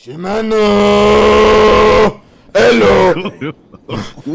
Siemano! Elo!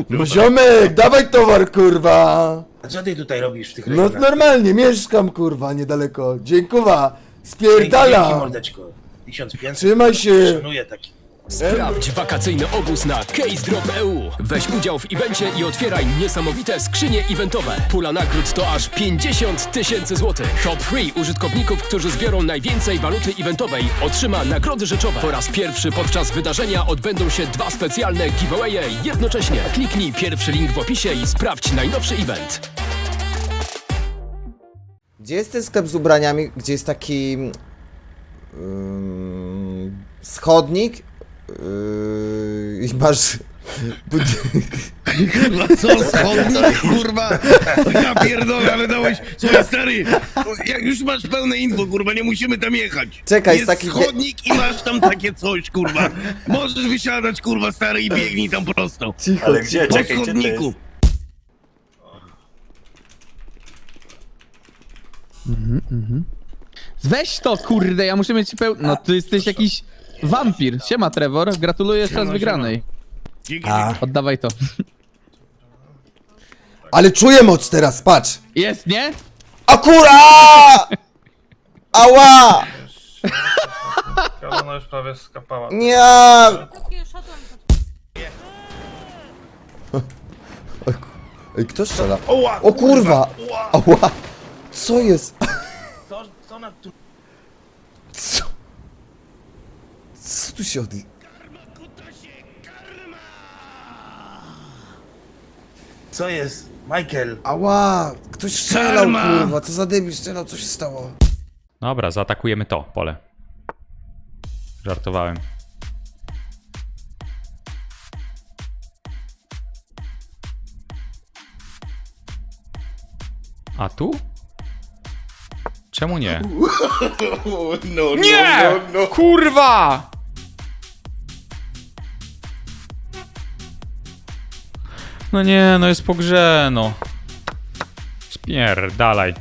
No ziomek, dawaj towar, kurwa! A co ty tutaj robisz w tych No rejonach? normalnie, mieszkam, kurwa, niedaleko. Dziękuwa, Dzięki, spierdala! mordeczko. 1500. Trzymaj się. Szanuję taki. Sprawdź wakacyjny obóz na CaseDrop.eu. Weź udział w evencie i otwieraj niesamowite skrzynie eventowe. Pula nagród to aż 50 tysięcy złotych. Top 3 użytkowników, którzy zbiorą najwięcej waluty eventowej, otrzyma nagrody rzeczowe. Po raz pierwszy podczas wydarzenia odbędą się dwa specjalne giveawaye jednocześnie. Kliknij pierwszy link w opisie i sprawdź najnowszy event. Gdzie jest ten sklep z ubraniami, gdzie jest taki ym, schodnik yy, i masz Kurwa, co schodnik, kurwa? Ja pierdolę, ale dałeś... Słuchaj, stary, jak już masz pełne info, kurwa, nie musimy tam jechać. Czekaj, Jest taki- schodnik i masz tam takie coś, kurwa. Możesz wysiadać, kurwa, stary, i biegnij tam prosto. cicho, Ale gdzie? Po Czekaj, gdzie to schodniku. jest? Weź to, kurde, ja muszę mieć peł... No, ty jesteś jakiś wampir. Siema, Trevor, gratuluję jeszcze raz wygranej. Dzięki, A, Oddawaj to. ale czuję moc teraz, patrz! Jest, nie? Akura! Ała! Ona już prawie skapała. Nie! Ej, kto strzela? Oła, O kurwa! Ała! Co jest? Co, co na tu... Co? Co tu się od... Co jest? Michael. Ała! Ktoś strzelał, Karma! kurwa! Co za debil strzelał? Co się stało? Dobra, zaatakujemy to pole. Żartowałem. A tu? Czemu nie? Nie! Kurwa! No nie, no jest po grze, no. Spierdalaj.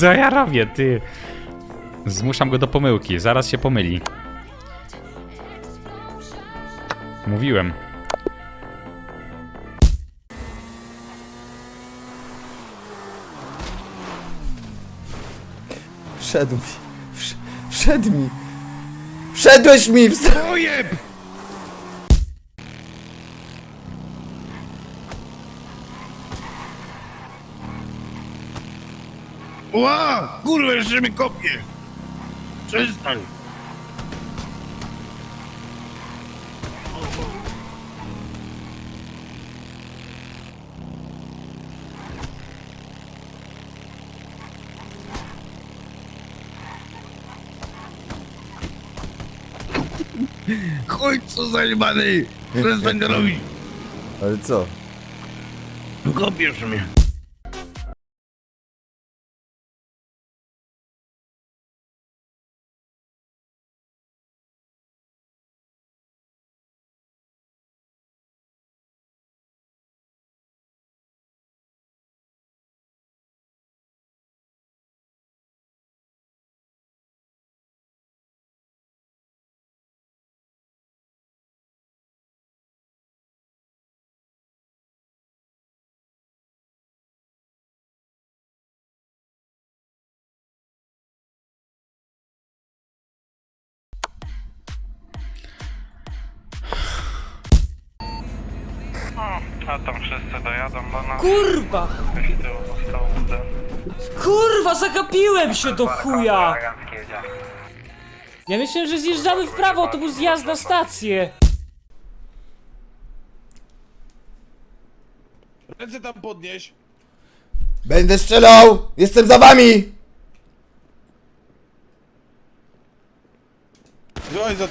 Co ja robię, ty? Zmuszam go do pomyłki, zaraz się pomyli. Mówiłem. Wszedł mi. Wsz wszedł mi. Wszedłeś mi w... Ojeb! Ła! Kurwa, jeszcze mnie kopie! Przestań! Chuj, co za jebany! Przestań to robić! Ale co? Kopiesz mnie! A tam wszyscy dojadą, bo na Kurwa! z tyłu. Kurwa, zagapiłem się do chuja! Ja myślałem, że zjeżdżamy w prawo, to był zjazd na stację. Ręce tam podnieś! Będę strzelał! Jestem za wami! Dawaj za... O.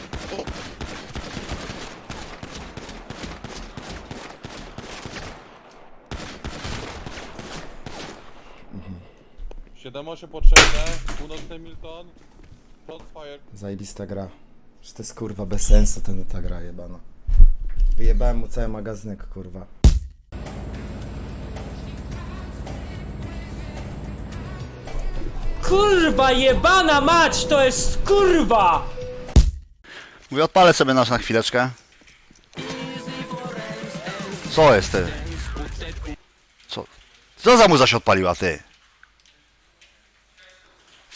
Siedem osiem potrzebne, północny Milton, Crossfire. Zajebista gra. To jest kurwa bez sensu ten ta gra jebana. Wyjebałem mu cały magazynek kurwa. kurwa jebana mać, to jest kurwa! Mówię, odpalę sobie nasz na chwileczkę. Co jest ty? Co? Co za muza się odpaliła ty?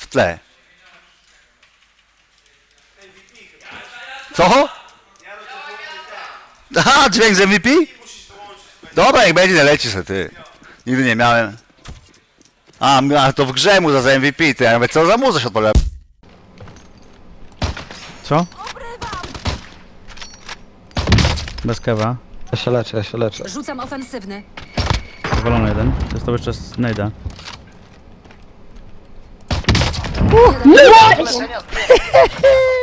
W tle. Co? Aha, dźwięk z MVP? Dobra, jak będzie, nie leci se ty. Nigdy nie miałem. A, a to w grze muza za MVP, ty. Ja mówię, co za muza się? Co? Bez kewa. Ja się leczę, ja się leczę. Rzucam ofensywny. Powalony jeden. Dostał jeszcze Uh,